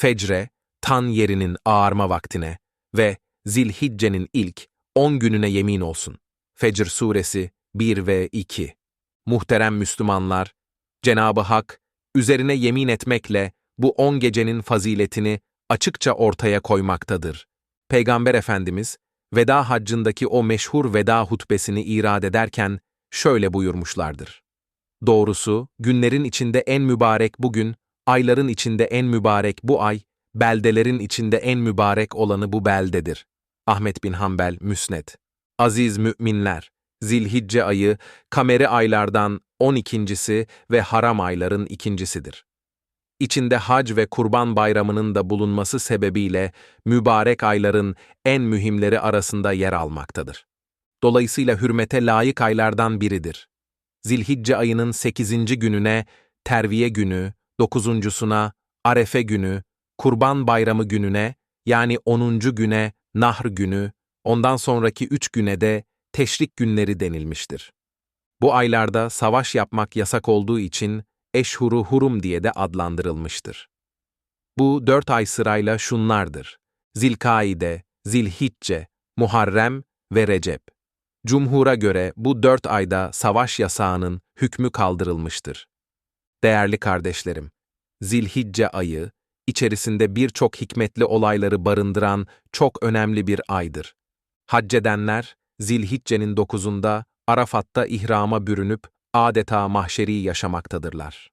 fecre, tan yerinin ağarma vaktine ve zilhiccenin ilk 10 gününe yemin olsun. Fecr suresi 1 ve 2. Muhterem Müslümanlar, Cenabı Hak, üzerine yemin etmekle bu 10 gecenin faziletini açıkça ortaya koymaktadır. Peygamber Efendimiz, veda haccındaki o meşhur veda hutbesini irad ederken şöyle buyurmuşlardır. Doğrusu, günlerin içinde en mübarek bugün, ayların içinde en mübarek bu ay, beldelerin içinde en mübarek olanı bu beldedir. Ahmet bin Hanbel, Müsned. Aziz müminler, Zilhicce ayı, kameri aylardan 12.si ve haram ayların ikincisidir. İçinde hac ve kurban bayramının da bulunması sebebiyle mübarek ayların en mühimleri arasında yer almaktadır. Dolayısıyla hürmete layık aylardan biridir. Zilhicce ayının 8. gününe terviye günü, 9.suna arefe günü, kurban bayramı gününe yani 10. güne nahr günü, ondan sonraki 3 güne de teşrik günleri denilmiştir. Bu aylarda savaş yapmak yasak olduğu için Eşhuru Hurum diye de adlandırılmıştır. Bu dört ay sırayla şunlardır. Zilkaide, Zilhicce, Muharrem ve Recep. Cumhur'a göre bu dört ayda savaş yasağının hükmü kaldırılmıştır. Değerli kardeşlerim, Zilhicce ayı, içerisinde birçok hikmetli olayları barındıran çok önemli bir aydır. Haccedenler, Zilhicce'nin dokuzunda Arafat'ta ihrama bürünüp adeta mahşeri yaşamaktadırlar.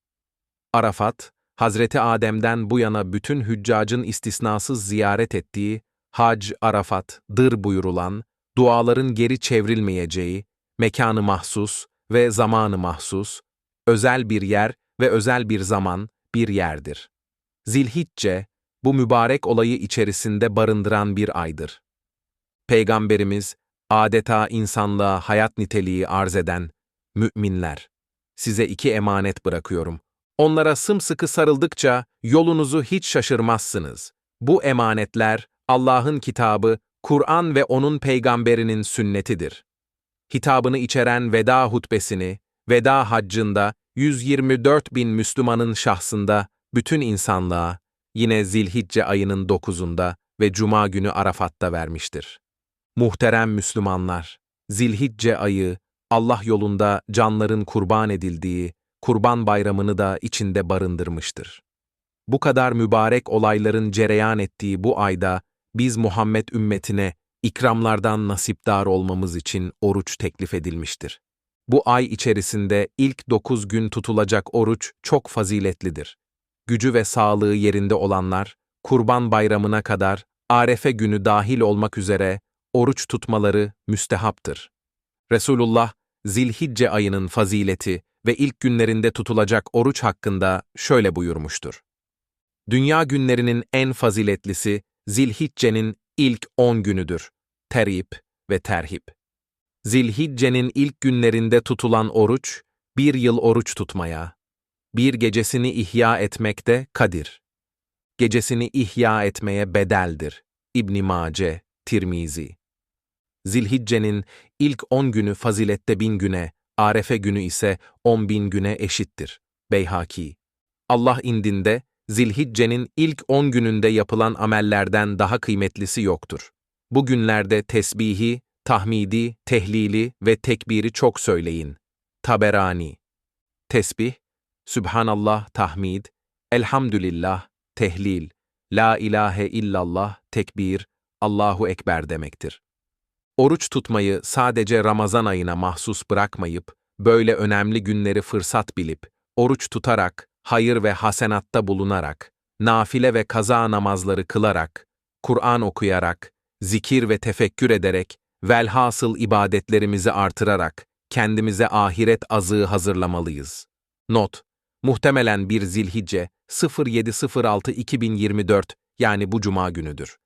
Arafat, Hazreti Adem'den bu yana bütün hüccacın istisnasız ziyaret ettiği, hac, Arafat,'dır buyurulan, duaların geri çevrilmeyeceği, mekanı mahsus ve zamanı mahsus, özel bir yer ve özel bir zaman, bir yerdir. Zilhicce, bu mübarek olayı içerisinde barındıran bir aydır. Peygamberimiz, adeta insanlığa hayat niteliği arz eden, müminler, size iki emanet bırakıyorum. Onlara sımsıkı sarıldıkça yolunuzu hiç şaşırmazsınız. Bu emanetler, Allah'ın kitabı, Kur'an ve onun peygamberinin sünnetidir. Hitabını içeren veda hutbesini, veda haccında 124 bin Müslümanın şahsında bütün insanlığa, yine Zilhicce ayının dokuzunda ve Cuma günü Arafat'ta vermiştir. Muhterem Müslümanlar, Zilhicce ayı, Allah yolunda canların kurban edildiği, kurban bayramını da içinde barındırmıştır. Bu kadar mübarek olayların cereyan ettiği bu ayda, biz Muhammed ümmetine ikramlardan nasipdar olmamız için oruç teklif edilmiştir. Bu ay içerisinde ilk dokuz gün tutulacak oruç çok faziletlidir. Gücü ve sağlığı yerinde olanlar, kurban bayramına kadar, arefe günü dahil olmak üzere, oruç tutmaları müstehaptır. Resulullah, Zilhicce ayının fazileti ve ilk günlerinde tutulacak oruç hakkında şöyle buyurmuştur. Dünya günlerinin en faziletlisi Zilhicce'nin ilk on günüdür. Terip ve terhip. Zilhicce'nin ilk günlerinde tutulan oruç, bir yıl oruç tutmaya, bir gecesini ihya etmekte kadir. Gecesini ihya etmeye bedeldir. İbn Mace, Tirmizi. Zilhicce'nin ilk on günü fazilette bin güne, Arefe günü ise on bin güne eşittir. Beyhaki. Allah indinde, Zilhicce'nin ilk on gününde yapılan amellerden daha kıymetlisi yoktur. Bu günlerde tesbihi, tahmidi, tehlili ve tekbiri çok söyleyin. Taberani. Tesbih, Sübhanallah tahmid, Elhamdülillah, tehlil, La ilahe illallah, tekbir, Allahu Ekber demektir. Oruç tutmayı sadece Ramazan ayına mahsus bırakmayıp, böyle önemli günleri fırsat bilip, oruç tutarak, hayır ve hasenatta bulunarak, nafile ve kaza namazları kılarak, Kur'an okuyarak, zikir ve tefekkür ederek, velhasıl ibadetlerimizi artırarak, kendimize ahiret azığı hazırlamalıyız. Not, muhtemelen bir zilhicce 0706-2024 yani bu cuma günüdür.